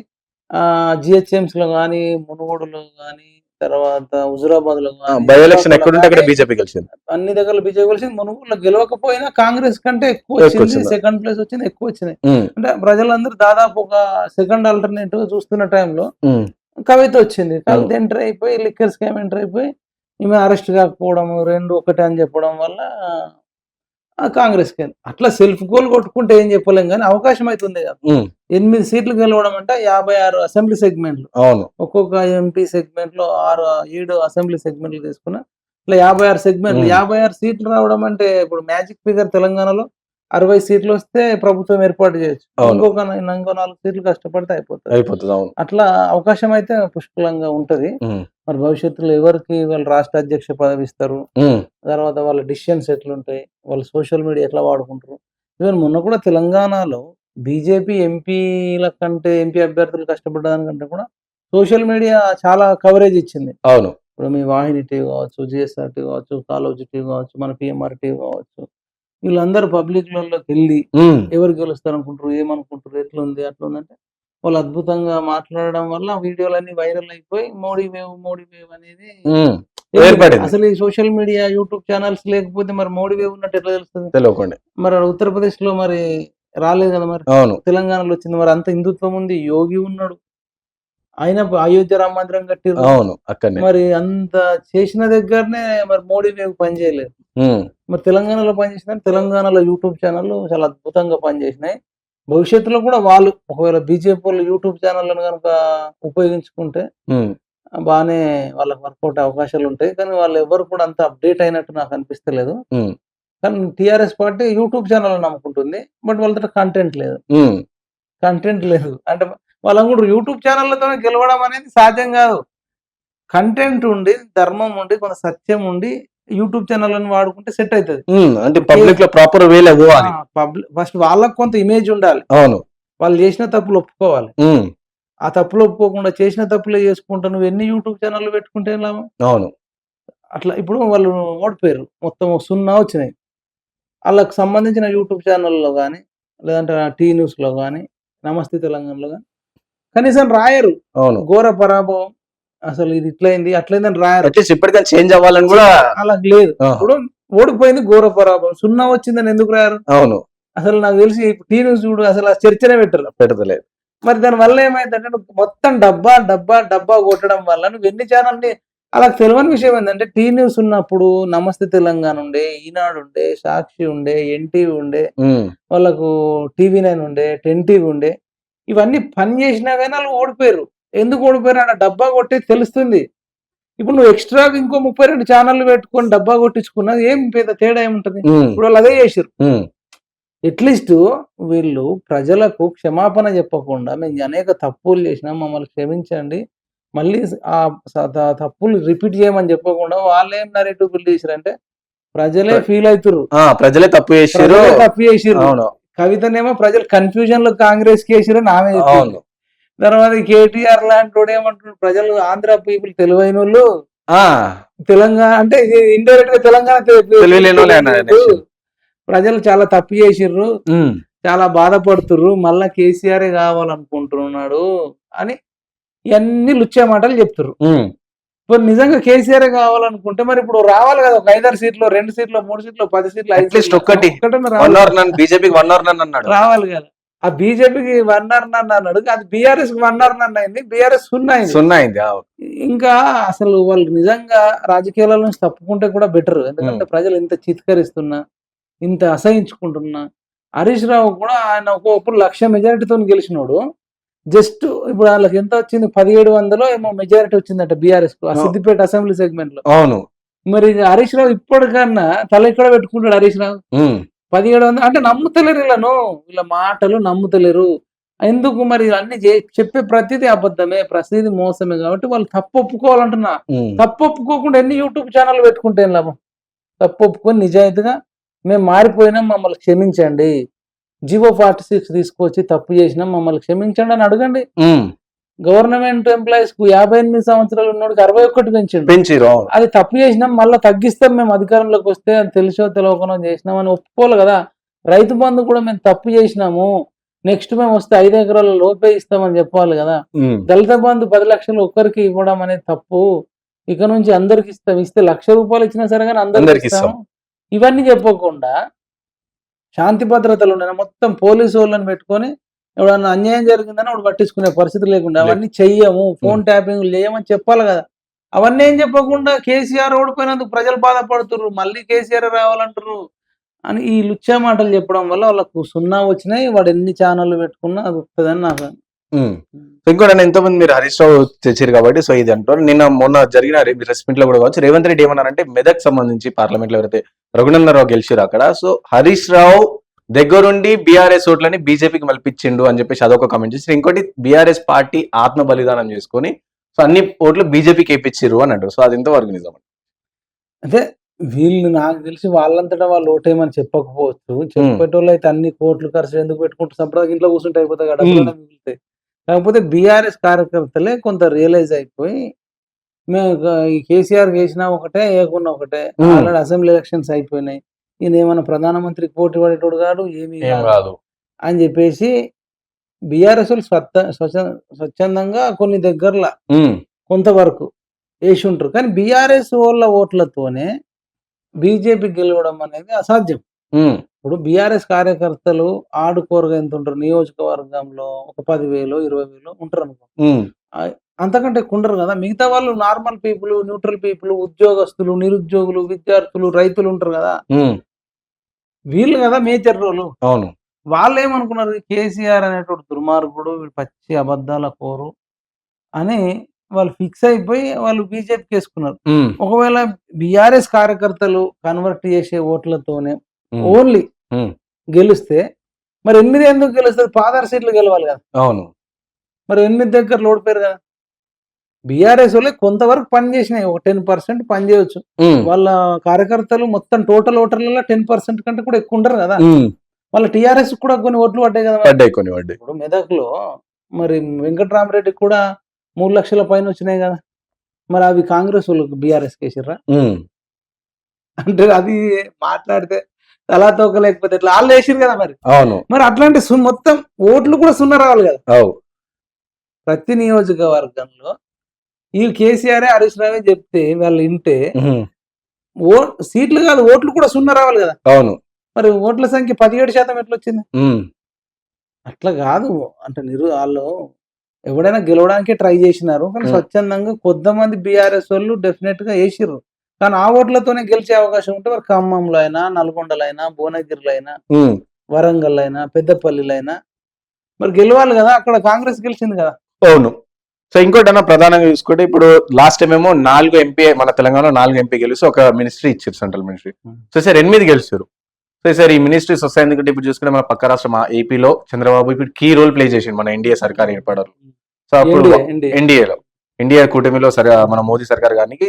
Speaker 2: జిహెచ్ఎంస్లో కానీ మునుగోడులో కానీ తర్వాత హుజురాబాద్లో
Speaker 1: ఆ,
Speaker 2: కానీ
Speaker 1: బై ఎలక్షన్ ఎక్కడుంటే అక్కడ బీజేపీ గెలిచింది.
Speaker 2: అన్ని దగ్గర బీజేపీ కలిసి మునుగోడులో గెలవకపోయినా కాంగ్రెస్ కంటే ఎక్కువ వచ్చింది? సెకండ్ ప్లేస్ వచ్చింది ఎక్కువ వచ్చినాయి అంటే ప్రజలందరూ దాదాపు ఒక సెకండ్ ఆల్టర్నేటివ్ చూస్తున్న టైంలో కవిత వచ్చింది. కవిత ఎంటర్ అయిపోయి లిక్కర్ స్కామ్ ఎంటర్ అయిపోయి ఈమె అరెస్ట్ కాకపోవడం రెండు ఒకటే అని చెప్పడం వల్ల కాంగ్రెస్కి అట్లా సెల్ఫ్ గోల్ కొట్టుకుంటే ఏం చెప్పలేం కానీ అవకాశం అవుతుంది కదా. ఎనిమిది సీట్లు గెలవడం అంటే యాభై ఆరు అసెంబ్లీ సెగ్మెంట్లు.
Speaker 1: అవును.
Speaker 2: ఒక్కొక్క ఎంపీ సెగ్మెంట్లో ఆరు ఏడు అసెంబ్లీ సెగ్మెంట్లు తీసుకున్నా ఇట్లా యాభై ఆరు సెగ్మెంట్లు. యాభై ఆరు సీట్లు రావడం అంటే ఇప్పుడు మ్యాజిక్ ఫిగర్ తెలంగాణలో అరవై సీట్లు వస్తే ప్రభుత్వం ఏర్పాటు చేయొచ్చు. ఇంకొక ఇంకో నాలుగు సీట్లు కష్టపడితే అయిపోతుంది
Speaker 1: అయిపోతుంది అవును.
Speaker 2: అట్లా అవకాశం అయితే పుష్కలంగా ఉంటది. మరి భవిష్యత్తులో ఎవరికి వాళ్ళు రాష్ట్ర అధ్యక్ష పదవి ఇస్తారు? తర్వాత వాళ్ళ డిసిషన్స్ ఎట్లుంటాయి? వాళ్ళు సోషల్ మీడియా ఎట్లా వాడుకుంటారు? ఈవెన్ మొన్న కూడా తెలంగాణలో బీజేపీ ఎంపీల కంటే ఎంపీ అభ్యర్థులు కష్టపడ్డదానికంటే కూడా సోషల్ మీడియా చాలా కవరేజ్ ఇచ్చింది.
Speaker 1: అవును.
Speaker 2: ఇప్పుడు మీ వాహిని టీవీ కావచ్చు జిఎస్ఆర్ టీవీ కావచ్చు కాలోజీ టీవీ కావచ్చు మన పిఎంఆర్ టీవీ కావచ్చు వీళ్ళందరూ పబ్లిక్లలోకి వెళ్ళి
Speaker 1: ఉమ్,
Speaker 2: ఎవరు గెలుస్తారు అనుకుంటారు ఏమనుకుంటారు? ఎట్లుంది? అట్లుందంటే వాళ్ళు అద్భుతంగా మాట్లాడడం వల్ల వీడియోలన్నీ వైరల్ అయిపోయి మోడీ వేవ్ మోడీ వేవ్ అనేది
Speaker 1: ఏర్పడింది.
Speaker 2: అసలు ఈ సోషల్ మీడియా యూట్యూబ్ ఛానల్స్ లేకపోతే మరి మోడీ వేవ్ ఉన్నట్టు ఎట్లా తెలుస్తుంది?
Speaker 1: తెలియకండి
Speaker 2: మరి ఉత్తరప్రదేశ్లో మరి రాలేదు కదా మరి?
Speaker 1: అవును.
Speaker 2: తెలంగాణలో వచ్చింది మరి అంత హిందుత్వం ఉంది యోగి ఉన్నాడు. ఆయన అయోధ్య రామ మందిరం కట్టిరు
Speaker 1: అవును అక్కడనే.
Speaker 2: మరి అంత చేసిన దగ్గరనే మరి మోడీ వేవ్ పనిచేయలేదు. మరి తెలంగాణలో పనిచేసిన తెలంగాణలో యూట్యూబ్ ఛానల్ చాలా అద్భుతంగా పనిచేసినాయి. భవిష్యత్తులో కూడా వాళ్ళు ఒకవేళ బీజేపీ వాళ్ళు యూట్యూబ్ ఛానళ్ళను కనుక ఉపయోగించుకుంటే బాగానే వాళ్ళకి వర్కౌట్ అవకాశాలు ఉంటాయి. కానీ వాళ్ళు ఎవరు కూడా అంత అప్డేట్ అయినట్టు నాకు అనిపిస్తలేదు. కానీ టీఆర్ఎస్ పార్టీ యూట్యూబ్ ఛానల్ నమ్ముకుంటుంది. బట్ వాళ్ళ దగ్గర కంటెంట్ లేదు. కంటెంట్ లేదు. అంటే వాళ్ళం కూడా యూట్యూబ్ ఛానళ్ళతో గెలవడం అనేది సాధ్యం కాదు. కంటెంట్ ఉండి ధర్మం ఉండి కొంత సత్యం ఉండి యూట్యూబ్ ఛానళ్ళని వాడుకుంటే సెట్ అవుతుంది.
Speaker 1: అంటే పబ్లిక్లో ప్రాపర్ వేలే పోవాలి
Speaker 2: పబ్లిక్ ఫస్ట్ వాళ్ళకు కొంత ఇమేజ్ ఉండాలి.
Speaker 1: అవును.
Speaker 2: వాళ్ళు చేసిన తప్పులు ఒప్పుకోవాలి. ఆ తప్పులు ఒప్పుకోకుండా చేసిన తప్పులే చేసుకుంటా నువ్వు ఎన్ని యూట్యూబ్ ఛానళ్ళు పెట్టుకుంటే
Speaker 1: అవును.
Speaker 2: అట్లా ఇప్పుడు వాళ్ళు ఓడిపోయారు. మొత్తం సున్నా వచ్చినాయి. వాళ్ళకి సంబంధించిన యూట్యూబ్ ఛానల్లో కానీ లేదంటే టీ న్యూస్లో కానీ నమస్తే తెలంగాణలో కానీ కనీసం రాయరు.
Speaker 1: అవును.
Speaker 2: ఘోర పరాభవం. అసలు ఇది ఇట్లయింది అట్లయిందని రాయరు.
Speaker 1: అట్లీస్ట్ ఇప్పటికైనా చేంజ్ అవ్వాలని కూడా
Speaker 2: అలా లేదు. ఇప్పుడు ఓడిపోయింది ఘోర పరాభవం. సున్నా వచ్చిందని ఎందుకు రాయరు?
Speaker 1: అవును.
Speaker 2: అసలు నాకు తెలిసి టీ న్యూస్ చూడు అసలు ఆ చర్చనే పెట్టరు.
Speaker 1: పెడతలేదు
Speaker 2: మరి దాని వల్ల ఏమైందంటే నువ్వు మొత్తం డబ్బా డబ్బా డబ్బా కొట్టడం వల్ల నువ్వు ఎన్ని ఛానల్ని అలా తెలియని విషయం ఏంటంటే టీ న్యూస్ ఉన్నప్పుడు నమస్తే తెలంగాణ ఉండే ఈనాడు ఉండే సాక్షి ఉండే ఎన్టీవీ ఉండే వాళ్ళకు టీవీ నైన్ ఉండే టెన్ టీవీ ఉండే ఇవన్నీ పని చేసినా కానీ వాళ్ళు ఓడిపోయారు. ఎందుకు ఓడిపోయారు డబ్బా కొట్టి తెలుస్తుంది. ఇప్పుడు నువ్వు ఎక్స్ట్రా ఇంకో ముప్పై రెండు ఛానళ్ళు పెట్టుకొని డబ్బా కొట్టించుకున్నా ఏం పెద్ద తేడా ఏముంటది? ఇప్పుడు వాళ్ళు అదే చేసారు
Speaker 1: ఉమ్,
Speaker 2: అట్లీస్ట్ వీళ్ళు ప్రజలకు క్షమాపణ చెప్పకుండా మేము అనేక తప్పులు చేసినాం మమ్మల్ని క్షమించండి. మళ్ళీ ఆ తప్పులు రిపీట్ చేయమని చెప్పకుండా వాళ్ళు ఏం నరేటివ్ బిల్డ్ చేసారంటే ప్రజలే ఫీల్ అవుతారు
Speaker 1: ప్రజలే తప్పు చేసారు
Speaker 2: తప్పు
Speaker 1: అవును.
Speaker 2: కవితనేమో ప్రజలు కన్ఫ్యూజన్లో కాంగ్రెస్ కేసీఆర్ ఆమె తర్వాత కేటీఆర్ లాంటి వాడు ఏమంటున్నాడు? ప్రజలు ఆంధ్ర పీపుల్ తెలివైన వాళ్ళు
Speaker 1: ఆ
Speaker 2: తెలంగాణ అంటే ఇండైరెక్ట్గా తెలంగాణ. ప్రజలు చాలా తప్పు చేసిర్రు. చాలా బాధపడుతుర్రు. మళ్ళా కేసీఆర్ కావాలనుకుంటున్నాడు అని ఇవన్నీ లుచ్చే మాటలు చెప్తుర్రు. ఇప్పుడు నిజంగా కేసీఆర్ కావాలనుకుంటే మరి ఇప్పుడు రావాలి కదా. ఒక ఐదారు సీట్లు రెండు సీట్లు మూడు సీట్లు పది సీట్లు
Speaker 1: నన్ను అన్నాడు.
Speaker 2: రావాలి కదా. ఆ బీజేపీకి వన్ అవర్ నన్ను అన్నాడు అది బీఆర్ఎస్కి వన్ అవర్ నన్ను అయింది. బీఆర్ఎస్ సున్నా అయింది.
Speaker 1: సున్నా అయింది
Speaker 2: ఇంకా అసలు వాళ్ళు నిజంగా రాజకీయాల నుంచి తప్పుకుంటే కూడా బెటర్ ఎందుకంటే ప్రజలు ఇంత చిత్కరిస్తున్నా ఇంత అసహించుకుంటున్నా. హరీష్ రావు కూడా ఆయన ఒకప్పుడు లక్ష మెజారిటీతో గెలిచినోడు. జస్ట్ ఇప్పుడు వాళ్ళకి ఎంత వచ్చింది? పదిహేడు వందలో ఏమో మెజారిటీ వచ్చిందట బీఆర్ఎస్కు ఆ. సిద్దిపేట అసెంబ్లీ సెగ్మెంట్లో
Speaker 1: అవును.
Speaker 2: మరి హరీష్ రావు ఇప్పటికన్నా తల ఎక్కడ పెట్టుకుంటాడు హరీష్ రావు? పదిహేడు వందలు అంటే నమ్ముతలేరు వీళ్ళను. వీళ్ళ మాటలు నమ్ముతలేరు. ఎందుకు మరి అన్ని చెప్పే ప్రతిదీ అబద్ధమే ప్రతిదీ మోసమే కాబట్టి వాళ్ళు తప్పు ఒప్పుకోవాలంటున్నా తప్పు ఒప్పుకోకుండా ఎన్ని యూట్యూబ్ ఛానల్ పెట్టుకుంటే లాభం? తప్పు ఒప్పుకొని నిజాయితీగా మేము మారిపోయినాం మమ్మల్ని క్షమించండి. జివో ఫార్టీ సిక్స్ తీసుకొచ్చి తప్పు చేసినాం మమ్మల్ని క్షమించండి అని అడగండి. గవర్నమెంట్ ఎంప్లాయీస్కు యాభై ఎనిమిది సంవత్సరాలు ఉన్నోడికి అరవై ఒక్కటి పెంచండి.
Speaker 1: పెంచిరు
Speaker 2: అది తప్పు చేసినాం మళ్ళీ తగ్గిస్తాం మేము అధికారంలోకి వస్తే అది తెలిసో తెలియకనో చేసినాం అని ఒప్పుకోవాలి కదా. రైతు బంధు కూడా మేము తప్పు చేసినాము నెక్స్ట్ మేము వస్తే ఐదు ఎకరాల లోపే ఇస్తామని చెప్పాలి కదా. దళిత బంధు పది లక్షలు ఒక్కరికి ఇవ్వడం అనేది తప్పు. ఇక నుంచి అందరికి ఇస్తాం ఇస్తే లక్ష రూపాయలు ఇచ్చినా సరే కానీ అందరికి ఇస్తాం. ఇవన్నీ చెప్పకుండా శాంతి భద్రతలు ఉన్నాయి మొత్తం పోలీసు వాళ్ళని పెట్టుకొని ఎవడన్నా అన్యాయం జరిగిందని వాడు పట్టించుకునే పరిస్థితి లేకుండా అవన్నీ చెయ్యము ఫోన్ ట్యాపింగ్ చేయమని చెప్పాలి కదా. అవన్నీ ఏం చెప్పకుండా కేసీఆర్ ఓడిపోయినందుకు ప్రజలు బాధపడుతుర్రు మళ్ళీ కేసీఆర్ రావాలంటారు అని ఈ లుచ్చా మాటలు చెప్పడం వల్ల వాళ్ళకు సున్నా వచ్చినాయి వాడు ఎన్ని ఛానళ్ళు పెట్టుకున్నా అది వస్తుందని నాకు
Speaker 1: ఇంకోటి ఎంతో మంది మీరు హరీష్ రావు తెచ్చారు కాబట్టి సో ఇది అంటారు. నిన్న మొన్న జరిగిన ప్రెస్ మీట్లో కూడా కావచ్చు. రేవంత్ రెడ్డి ఏమన్నారంటే మెదక్ సంబంధించి పార్లమెంట్లో ఎవరైతే రఘునందన్ రావు గెలిచారు అక్కడ సో హరీష్ రావు దగ్గరుండి బీఆర్ఎస్ ఓట్లని బీజేపీకి మలిపించిండు అని చెప్పేసి అదొక కామెంట్ చేసి ఇంకోటి బీఆర్ఎస్ పార్టీ ఆత్మ బలిదానం చేసుకొని సో అన్ని ఓట్లు బీజేపీకి వేయించారు అని అంటారు. సో అది ఎంతవరకు నిజం?
Speaker 2: అంటే వీళ్ళు నాకు తెలిసి వాళ్ళంతటా వాళ్ళు ఓటేమని చెప్పకపోవచ్చు. చెప్పేటోళ్ళు అయితే అన్ని కోట్లు ఖర్చు ఎందుకు పెట్టుకుంటూ సంప్రదాయం ఇంట్లో కూర్చుంటే అయిపోతాయి కదా మిగులుతాయి. కాకపోతే బీఆర్ఎస్ కార్యకర్తలే కొంత రియలైజ్ అయిపోయి మేము కేసీఆర్ వేసినా ఒకటే ఏకున్నా ఒకటే. ఆల్రెడీ అసెంబ్లీ ఎలక్షన్స్ అయిపోయినాయి. ఈయన ఏమన్నా ప్రధానమంత్రికి పోటీ పడేటోడు కాదు. ఏమీ కాదు అని చెప్పేసి బీఆర్ఎస్ స్వచ్ఛందంగా కొన్ని దగ్గరలో కొంతవరకు వేసి ఉంటారు కానీ బీఆర్ఎస్ వాళ్ళ ఓట్లతోనే బీజేపీ గెలవడం అనేది అసాధ్యం. ఇప్పుడు బీఆర్ఎస్ కార్యకర్తలు ఆడుకోరుగా ఎంత ఉంటారు? నియోజకవర్గంలో ఒక పదివేలు ఇరవై వేలు ఉంటారు అనుకో. అంతకంటే ఎక్కువ ఉండరు కదా. మిగతా వాళ్ళు నార్మల్ పీపుల్ న్యూట్రల్ పీపుల్ ఉద్యోగస్తులు నిరుద్యోగులు విద్యార్థులు రైతులు ఉంటారు కదా. వీళ్ళు కదా మేజర్ రోలు.
Speaker 1: అవును.
Speaker 2: వాళ్ళు ఏమనుకున్నారు కేసీఆర్ అనేటువంటి దుర్మార్గుడు వీడు పచ్చి అబద్ధాల కోరు అని వాళ్ళు ఫిక్స్ అయిపోయి వాళ్ళు బీజేపీకి వేసుకున్నారు ఒకవేళ బీఆర్ఎస్ కార్యకర్తలు కన్వర్ట్ చేసే ఓట్లతోనే ఓన్లీ గెలిస్తే మరి ఎనిమిది ఎందుకు గెలుస్తుంది పాదార్ సీట్లు గెలవాలి కదా.
Speaker 1: అవును.
Speaker 2: మరి ఎనిమిది దగ్గర ఓడిపోయారు కదా. బీఆర్ఎస్ వాళ్ళే కొంతవరకు పని చేసినాయి. ఒక టెన్ పర్సెంట్ పని చేయొచ్చు.
Speaker 1: ఉమ్,
Speaker 2: వాళ్ళ కార్యకర్తలు మొత్తం టోటల్ ఓటర్లలో టెన్ పర్సెంట్ కంటే కూడా ఎక్కువ ఉండరు కదా. వాళ్ళ టీఆర్ఎస్ కూడా కొన్ని ఓట్లు పడ్డాయి కదా.
Speaker 1: పడ్డాయి కొన్ని పడ్డాయి.
Speaker 2: ఇప్పుడు మెదక్లో మరి వెంకటరామరెడ్డి కూడా మూడు లక్షల పైన వచ్చినాయి కదా. మరి అవి కాంగ్రెస్ వాళ్ళకి బీఆర్ఎస్ కేసిర్రా అంటే అది మాట్లాడితే తలా తోక లేకపోతే ఇట్లా వాళ్ళు వేసిరు కదా మరి.
Speaker 1: అవును.
Speaker 2: మరి అట్లాంటి మొత్తం ఓట్లు కూడా సున్నా రావాలి కదా. ప్రతి నియోజకవర్గంలో ఈ కేసీఆర్ హరీష్ రావే చెప్తే వాళ్ళు వింటే ఓ సీట్లు కాదు ఓట్లు కూడా సున్నా రావాలి కదా.
Speaker 1: అవును.
Speaker 2: మరి ఓట్ల సంఖ్య పదిహేడు శాతం ఎట్లా వచ్చింది అట్లా కాదు. అంటే నిరు వాళ్ళు ఎవడైనా గెలవడానికే ట్రై చేసినారు. కానీ. స్వచ్ఛందంగా కొంతమంది బీఆర్ఎస్ వాళ్ళు డెఫినెట్గా వేసిర్రు. కానీ ఆ ఓట్లతోనే గెలిచే అవకాశం ఉంటే మరి ఖమ్మంలో అయినా నల్గొండలో అయినా భువనగిరిలో అయినా వరంగల్ అయినా పెద్దపల్లిలో అయినా మరి గెలవాలి కదా. అక్కడ కాంగ్రెస్ గెలిచింది కదా.
Speaker 1: అవును. సో ఇంకోటి అన్న ప్రధానంగా చూసుకుంటే ఇప్పుడు లాస్ట్ టైం ఏమో నాలుగు ఎంపీ మన తెలంగాణలో నాలుగు ఎంపీ గెలిచి ఒక మినిస్ట్రీ ఇచ్చారు central ministry
Speaker 2: Hmm.
Speaker 1: So sir ఎనిమిది గెలిచారు. సో సార్ ఈ మినిస్ట్రీస్ వస్తాయి. ఎందుకంటే ఇప్పుడు చూసుకుంటే మన పక్క రాష్ట్రం ఏపీలో చంద్రబాబు ఇప్పుడు కీ రోల్ ప్లే చేసింది మన ఎన్డీఏ సర్కార్ ఏర్పడారు సో అప్పుడు
Speaker 2: NDA, NDA.
Speaker 1: ఎన్డీఏలో ఇండియా కూటమిలో సరే మన మోదీ సర్కార్ గారికి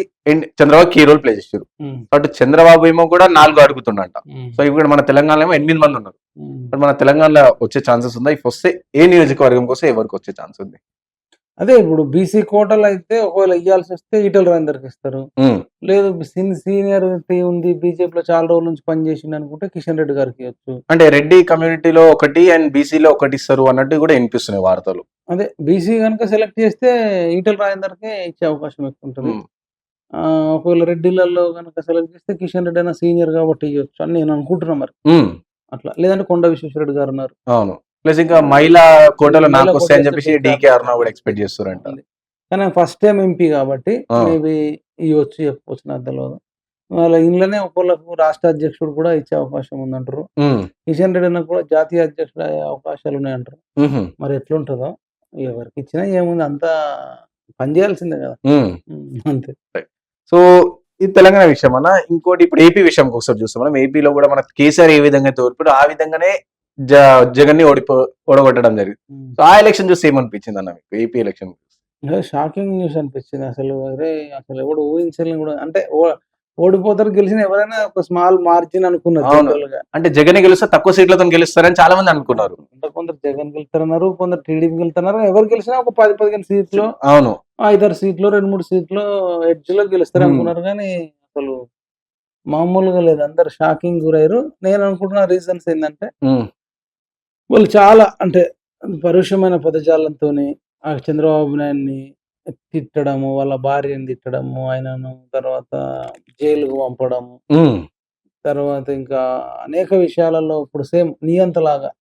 Speaker 1: చంద్రబాబు కీ రోల్ ప్లే చేశారు బట్ చంద్రబాబు ఏమో కూడా నాలుగు అడుగుతుండంట.
Speaker 2: ఉమ్.
Speaker 1: సో ఇప్పుడు మన తెలంగాణలో ఏమో ఎనిమిది మంది ఉన్నారు. బట్ మన తెలంగాణలో వచ్చే ఛాన్సెస్ ఉందా ఇఫ్ వస్తే ఏ నియోజకవర్గం కోసం ఎవరికి వచ్చే ఛాన్స్ ఉంది?
Speaker 2: అదే ఇప్పుడు బీసీ కోటలు అయితే ఒకవేళ ఇయ్యాల్సి వస్తే ఈటల రాజేందర్కి ఇస్తారు. లేదు సీనియర్ ఉంది బీజేపీలో చాలా రోజుల నుంచి పనిచేసింది అనుకుంటే కిషన్ రెడ్డి గారికి ఇవ్వచ్చు.
Speaker 1: అంటే రెడ్డి కమ్యూనిటీలో ఒకటి అండ్ బీసీలో ఒకటి ఇస్తారు అన్నట్టు కూడా వినిపిస్తున్నాయి వార్తలు.
Speaker 2: అదే బీసీ కనుక సెలెక్ట్ చేస్తే ఈటల రాజేందర్కే ఇచ్చే అవకాశం ఎక్కువ ఉంటుంది. ఒకవేళ రెడ్డిలలో కనుక సెలెక్ట్ చేస్తే కిషన్ రెడ్డి అయినా సీనియర్ కాబట్టి ఇవ్వచ్చు అని నేను అనుకుంటున్నా మరి. అట్లా లేదంటే కొండ విశ్వేశ్వరరెడ్డి గారు ఉన్నారు.
Speaker 1: అవును. ప్లస్ ఇంకా మహిళా కోటలో నాకు వస్తాయని చెప్పేసి డీకే అరుణ కూడా ఎక్స్పెక్ట్ చేస్తారంట.
Speaker 2: కానీ ఫస్ట్ టైం ఎంపీ కాబట్టి. మేబీ ఇవ్వచ్చు చెప్పవచ్చు నాకు తెలియదు వాళ్ళ ఇంట్లోనే ఒకళ్ళకు రాష్ట్ర అధ్యక్షుడు కూడా ఇచ్చే అవకాశం ఉందంటారు. కిషన్ రెడ్డి కూడా జాతీయ అధ్యక్షుడు అయ్యే అవకాశాలు ఉన్నాయంటారు. మరి ఎట్లుంటుందో? ఎవరికి ఇచ్చినా ఏముంది? అంతా పనిచేయాల్సిందే కదా. అంతే.
Speaker 1: సో ఇది తెలంగాణ విషయం అన్న ఇంకోటి ఇప్పుడు ఏపీ విషయం ఒకసారి చూస్తాం మనం. ఏపీలో కూడా మన కేసీఆర్ ఏ విధంగా తోర్పుడు ఆ విధంగానే జగన్ని ఓడిపో ఓడగొట్టడం జరిగింది. సో ఆ ఎలక్షన్ చూస్తే ఏమనిపించింది అన్న మీకు? ఏపీ ఎలక్షన్
Speaker 2: షాకింగ్ న్యూస్ అనిపించింది అసలు. అరే అసలు ఎవడు ఊహించలేని కూడా అంటే ఓడిపోతారు గెలిచిన ఎవరైనా ఒక స్మాల్ మార్జిన్ అనుకున్నారు.
Speaker 1: అంటే జగన్ గెలిస్తే తక్కువ సీట్లతో గెలుస్తారని చాలా మంది అనుకున్నారు.
Speaker 2: అంటే కొందరు జగన్ గెలుతున్నారు కొందరు టీడీపీ గెలుతున్నారు ఎవరు గెలిచినా ఒక పది పదిహేను సీట్లు
Speaker 1: అవును.
Speaker 2: ఐదారు సీట్లు రెండు మూడు సీట్లు ఎడ్జ్లో గెలుస్తారు. అనుకున్నారు కానీ అసలు మామూలుగా లేదు. అందరు షాకింగ్ గురయ్యారు. నేను అనుకుంటున్న రీజన్స్ ఏంటంటే వాళ్ళు చాలా అంటే పరుషమైన పదజాలంతో ఆ చంద్రబాబు నాయుడిని తిట్టడము వాళ్ళ భార్యని తిట్టడము ఆయనను తర్వాత జైలుకు పంపడము తర్వాత ఇంకా అనేక విషయాలలో ఇప్పుడు సేమ్ నియంతలాగా.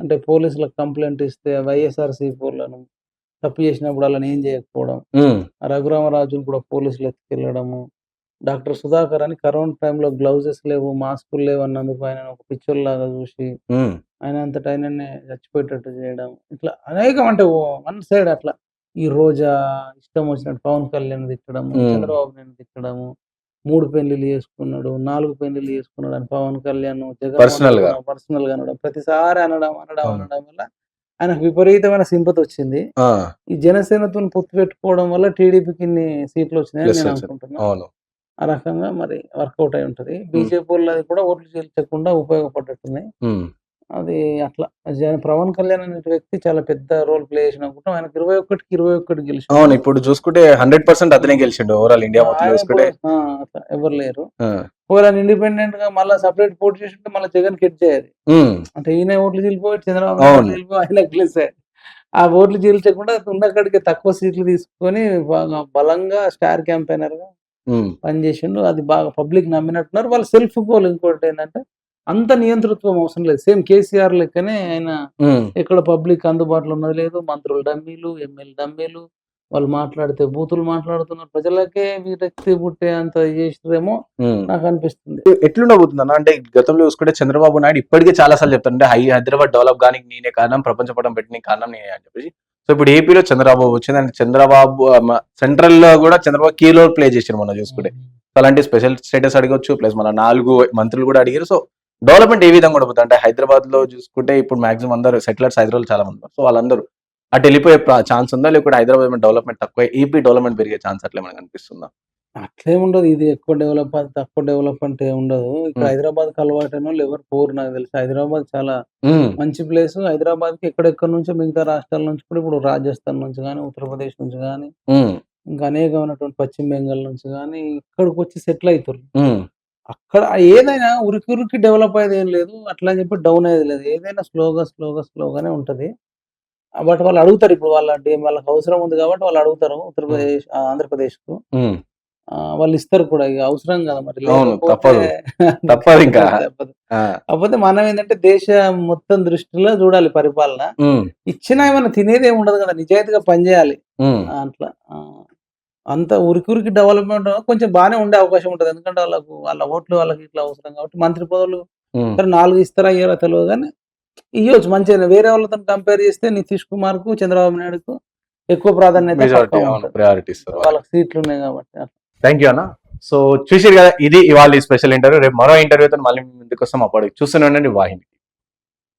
Speaker 2: అంటే పోలీసులకు కంప్లైంట్ ఇస్తే వైఎస్ఆర్ వాళ్ళను తప్పు చేసినప్పుడు వాళ్ళని ఏం చేయకపోవడం. రఘురామరాజును కూడా పోలీసులు ఎత్తుకెళ్ళడము. డాక్టర్ సుధాకర్ అని కరోనా టైంలో గ్లౌజెస్ లేవు మాస్కులు లేవు అన్నందుకు ఆయన ఒక పిక్చర్ లాగా చూసి ఆయన అంతటా ఆయననే చచ్చిపోయేటట్టు చేయడం ఇట్లా అనేకం అంటే వన్ సైడ్ అట్లా. ఈ రోజా ఇష్టం వచ్చినట్టు పవన్ కళ్యాణ్ తిట్టడము. చంద్రబాబు నాయుడు తిట్టడము మూడు పెళ్ళిళ్ళు చేసుకున్నాడు నాలుగు పెళ్ళిళ్ళు చేసుకున్నాడు అని పవన్ కళ్యాణ్
Speaker 1: Personal గా.
Speaker 2: పర్సనల్గా అనడం ప్రతిసారి అనడం అనడం. అనడం వల్ల ఆయనకు విపరీతమైన సింపతి వచ్చింది. ఈ జనసేనతో పొత్తు పెట్టుకోవడం వల్ల టీడీపీకి ఇన్ని సీట్లు వచ్చినాయని నేను
Speaker 1: వచ్చాయి.
Speaker 2: అనుకుంటున్నా.
Speaker 1: అవును.
Speaker 2: ఆ రకంగా మరి వర్కౌట్ అయి ఉంటది. బీజేపీ వాళ్ళది కూడా ఓట్లు చేర్చకుండా ఉపయోగపడ్డట్టున్నాయి. అది అట్లా. పవన్ కళ్యాణ్ అనే వ్యక్తి చాలా పెద్ద రోల్ ప్లే చేసిన అనుకుంటాం ఆయనకి ఇరవై ఒకటికి ఇరవై ఒకటి గెలిచి
Speaker 1: అవును ఇప్పుడు చూసుకుంటే హండ్రెడ్ పర్సెంట్ అతనే గెలిచిండు ఓవరాల్ ఇండియా మొత్తం చూసుకుంటే.
Speaker 2: ఎవరు లేరు. ఒకవేళ ఇండిపెండెంట్గా మళ్ళీ సపరేట్ పోటీ చేస్తుంటే మళ్ళీ జగన్ కెట్ చేయాలి అంటే ఈయన ఓట్లు చీలిపోయి చంద్రబాబు ఆయన గెలిచాయి ఆ ఓట్లు చీల్చకుండా ఉన్నక్కడికి తక్కువ సీట్లు తీసుకొని బాగా బలంగా స్టార్
Speaker 1: క్యాంపెయినర్గా
Speaker 2: పనిచేసిండు. అది బాగా పబ్లిక్ నమ్మినట్టున్నారు. వాళ్ళు సెల్ఫ్ గోల్ ఇంకోటి ఏంటంటే అంత నియంతృత్వం అవసరం లేదు. సేమ్ కేసీఆర్ లెక్కనే ఆయన
Speaker 1: ఉమ్,
Speaker 2: ఎక్కడ పబ్లిక్ అందుబాటులో ఉన్నది లేదు. మంత్రులు డమ్మీలు ఎమ్మెల్యే డమ్మీలు వాళ్ళు మాట్లాడితే బూతులు మాట్లాడుతున్నారు. ప్రజలకే విరక్తి పుట్టే అంత చేసిరేమో. నాకు అనిపిస్తుంది.
Speaker 1: ఎట్లుండబోతుంది అన్న అంటే గతంలో చూసుకుంటే చంద్రబాబు నాయుడు ఇప్పటికే చాలా సార్లు చెప్తారు అంటే హై హైదరాబాద్ డెవలప్ కానీ నేనే కారణం ప్రపంచ పటం పెట్టిన కారణం నేనే అని చెప్పేసి. సో ఇప్పుడు ఏపీలో చంద్రబాబు వచ్చింది. అంటే చంద్రబాబు సెంట్రల్లో కూడా చంద్రబాబు కీ రోల్ ప్లే చేశారు మనం చూసుకుంటే. అలాంటి స్పెషల్ స్టేటస్ అడగొచ్చు. ప్లస్ మన నాలుగు మంత్రులు కూడా అడిగారు. సో డెవలప్మెంట్ ఏ విధంగా ఉండబోతుంది? అంటే హైదరాబాద్లో చూసుకుంటే ఇప్పుడు మాక్సిమం అందరూ సెటిలర్స్ హైదరాబాద్ చాలా మంది సో వాళ్ళందరూ అటు వెళ్ళిపోయే ఛాన్స్ ఉందా? లేకపోతే హైదరాబాద్ డెవలప్మెంట్ తక్కువ ఏపీ డెవలప్మెంట్ పెరిగే ఛాన్స్ అట్లా మనకు అనిపిస్తుందా
Speaker 2: అట్లేముండదు ఇది ఎక్కువ డెవలప్ తక్కువ డెవలప్ అంటే ఏముండదు ఇక్కడ. హైదరాబాద్కి అలవాటైన ఎవరు పోరు నాకు తెలిసి. హైదరాబాద్ చాలా మంచి ప్లేస్. హైదరాబాద్కి ఎక్కడెక్కడ నుంచో మిగతా రాష్ట్రాల నుంచి కూడా ఇప్పుడు రాజస్థాన్ నుంచి కానీ ఉత్తరప్రదేశ్ నుంచి కానీ ఇంకా అనేకమైనటువంటి పశ్చిమ బెంగాల్ నుంచి కానీ ఇక్కడికి వచ్చి సెటిల్ అవుతారు అక్కడ ఏదైనా ఉరికి ఉరికి డెవలప్ అయ్యేది ఏం లేదు అట్లా అని చెప్పి డౌన్ అయ్యేది లేదు. ఏదైనా స్లోగా స్లోగా స్లోగానే ఉంటది. బట్ వాళ్ళు అడుగుతారు ఇప్పుడు వాళ్ళ వాళ్ళకి అవసరం ఉంది కాబట్టి వాళ్ళు అడుగుతారు ఉత్తరప్రదేశ్ ఆ, ఆంధ్రప్రదేశ్కు
Speaker 1: ఉమ్.
Speaker 2: ఆ, వాళ్ళు ఇస్తారు కూడా ఇక అవసరం కదా మరి. [laughs]
Speaker 1: తప్పదు. ఇంకా.
Speaker 2: కాకపోతే మనం ఏంటంటే దేశ మొత్తం దృష్టిలో చూడాలి పరిపాలన. ఇచ్చినా ఏమైనా తినేది ఏమి ఉండదు కదా నిజాయితీగా పనిచేయాలి. అట్లా. అంత ఉరికి ఉరికి డెవలప్మెంట్ కొంచెం బాగానే ఉండే అవకాశం ఉంటుంది. ఎందుకంటే వాళ్ళకు వాళ్ళ ఓట్లు వాళ్ళకి ఇట్లా అవసరం కాబట్టి మంత్రి పదవులు నాలుగు ఇస్తారా ఇయ్యారా తెలియదు కానీ ఇవ్వచ్చు మంచిగా వేరే వాళ్ళతో కంపేర్ చేస్తే నితీష్ కుమార్కు చంద్రబాబు నాయుడుకు ఎక్కువ ప్రాధాన్యత వాళ్ళకి సీట్లు ఉన్నాయి కాబట్టి
Speaker 1: థ్యాంక్ యూ అన్న. సో చూసారు కదా ఇది ఇవాళ స్పెషల్ ఇంటర్వ్యూ రేపు మరో ఇంటర్వ్యూతో మళ్ళీ ముందుకు వస్తాం అప్పటికి చూస్తూనే ఉండండి. వాహిని.